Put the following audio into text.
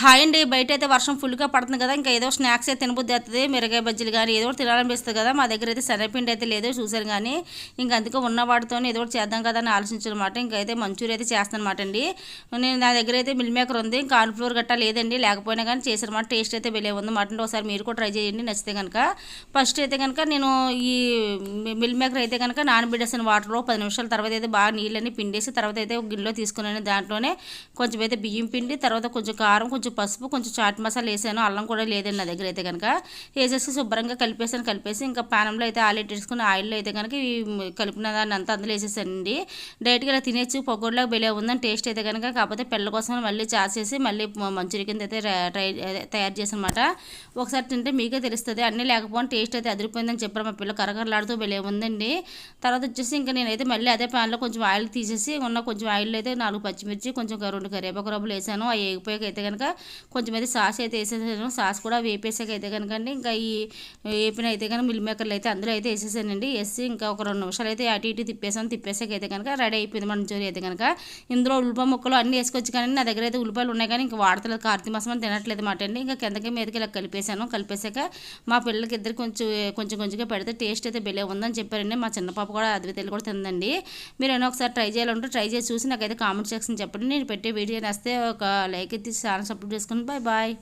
Hi అండి బయట అయితే వర్షం ఫుల్గా పడుతుంది కదా ఇంకా ఏదో స్నాక్స్ అయితే తినబుద్ధి అవుతుంది మిరగాయ బజ్జీలు కానీ ఏదో ఒకటి తినాలనిపిస్తుంది కదా మా దగ్గర అయితే శనగపిండి అయితే లేదో చూసారు కానీ ఇంకా అందుకే ఉన్న వాటితో ఏదో ఒకటి చేద్దాం కదా అని ఆలోచించమాట ఇంకా అయితే మంచూరి అయితే చేస్తానమాట అండి. నేను నా దగ్గర అయితే మిల్ మేకర్ ఉంది కార్న్ ఫ్లోర్ గట్టా లేదండి లేకపోయినా కానీ చేసారన్నమాట టేస్ట్ అయితే వెళ్ళే ఉంది. మటన్ ఒకసారి మీరు కూడా ట్రై చేయండి నచ్చితే కనుక ఫస్ట్ అయితే కనుక నేను ఈ మిల్ మేకర్ అయితే కనుక నానబెట్టేసిన వాటర్లో పది నిమిషాల తర్వాత అయితే బాగా నీళ్ళని పిండేసి తర్వాత అయితే గిన్నెలో తీసుకున్నాను. దాంట్లోనే కొంచెం అయితే బియ్యం పిండి తర్వాత కొంచెం కారం కొంచెం కొంచెం పసుపు కొంచెం చాట్ మసాలా వేసాను. అల్లం కూడా లేదండి నా దగ్గర అయితే కనుక వేసేసి శుభ్రంగా కలిపేసాను కలిపేసి ఇంకా పానంలో అయితే ఆయిల్ వేసుకుని ఆయిల్లో అయితే కనుక కలిపిన దాన్ని అంతా అందులో వేసేసానండి. డైరెక్ట్గా ఇలా తినేసి పొగోడ్లాగా బెలే ఉందని టేస్ట్ అయితే కనుక కాకపోతే పిల్ల కోసం మళ్ళీ చాసేసి మళ్ళీ మంచూరి కింద అయితే ట్రై తయారు చేసానమాట ఒకసారి తింటే మీకే తెలుస్తుంది. అన్నీ లేకపోతే టేస్ట్ అయితే అదిరిపోయిందని చెప్పారు మా పిల్ల కరకరలాడుతూ బెలే ఉందండి. తర్వాత వచ్చేసి ఇంకా నేనైతే మళ్ళీ అదే ప్యాన్లో కొంచెం ఆయిల్ తీసేసి ఉన్న కొంచెం ఆయిల్ అయితే నాలుగు పచ్చిమిర్చి కొంచెం రెండు కరివేపాకు రబ్బులు వేసాను. అవి వేగిపోయాక అయితే కనుక కొంచెం అయితే సాస్ అయితే వేసేసాను. సాస్ కూడా వేపేసాక అయితే కనుకండి ఇంకా ఈ వేపిన అయితే కనుక మిల్ మేకర్లు అయితే అందులో అయితే వేసేసానండి. వేసి ఇంకా ఒక రెండు నిమిషాలు అయితే అటు ఇటు తిప్పేసాను. తిప్పేసాక అయితే కనుక రెడీ అయిపోయింది మన చోరీ అయితే కనుక. ఇందులో ఉల్లిపాయ ముక్కలు అన్నీ వేసుకొచ్చి కానీ నా దగ్గర అయితే ఉల్లిపాయలు ఉన్నాయి కానీ ఇంకా వాడతలేదు. కార్తీ మాసం అని తినట్లేదు మాట అండి. ఇంకా కిందకి మీదకి ఇలా కలిపేశాను. కలిపేసాక మా పిల్లలకి ఇద్దరు కొంచెం కొంచెం కొంచెంగా పెడితే టేస్ట్ అయితే బెలే ఉందని చెప్పారండి. మా చిన్న పాప కూడా అద్వితలు కూడా తిందండి. మీరు ఏమైనా ఒకసారి ట్రై చేయాలంటే ట్రై చేసి చూసి నాకైతే కామెంట్ సెక్షన్ చెప్పండి. నేను పెట్టే వీడియో నేస్తే ఒక లైక్ ఎత్తి ఛానల్ to bye bye